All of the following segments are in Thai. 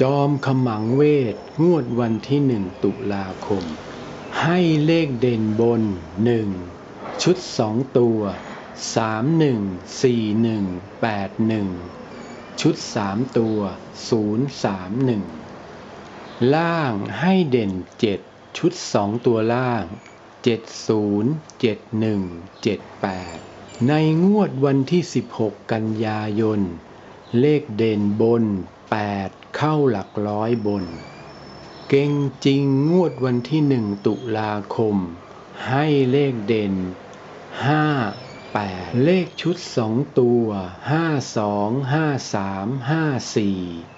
จอมขมังเวท งวดวันที่หนึ่งตุลาคม ให้เลขเด่นบนหนึ่งชุดสองตัวสามหนึ่งสี่หนึ่งแปดหนึ่งชุดสามตัวศูนย์สามหนึ่งล่างให้เด่นเจ็ดชุดสองตัวล่างเจ็ดศูนย์เจ็ดหนึ่งเจ็ดแปดในงวดวันที่สิบหกกันยายน เลขเด่นบน 8 เข้าหลักร้อยบน เก่งจริงงวดวันที่หนึ่งตุลาคม ให้เลขเด่น 5 8 เลขชุดสองตัว 5 2 5 3 5 4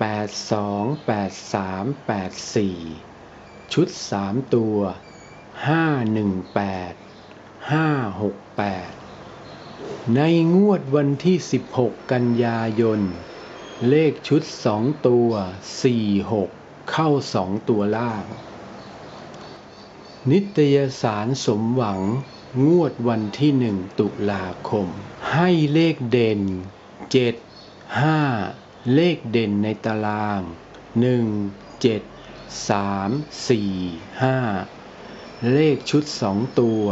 8 2 8 3 8 4 ชุดสามตัว 5 1 8 5 6 8 ในงวดวันที่ 16 กันยายน เลขชุดสองตัว4 6เข้าสองตัวล่าง นิตยสารสมหวังงวดวันที่หนึ่งตุลาคม ให้เลขเด่น7 5เลขเด่นในตาราง1 7 3 4 5เลขชุดสองตัว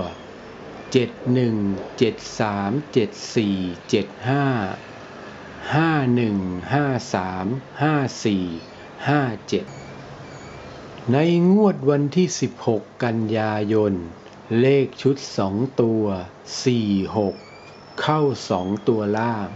เจ็ดหนึ่งเจ็ดสามเจ็ดสี่เจ็ดห้า ห้าหนึ่งห้าสามห้าสี่ห้าเจ็ดในงวดวันที่สิบหกกันยายน เลขชุดสองตัวสี่หกเข้าสองตัวล่าง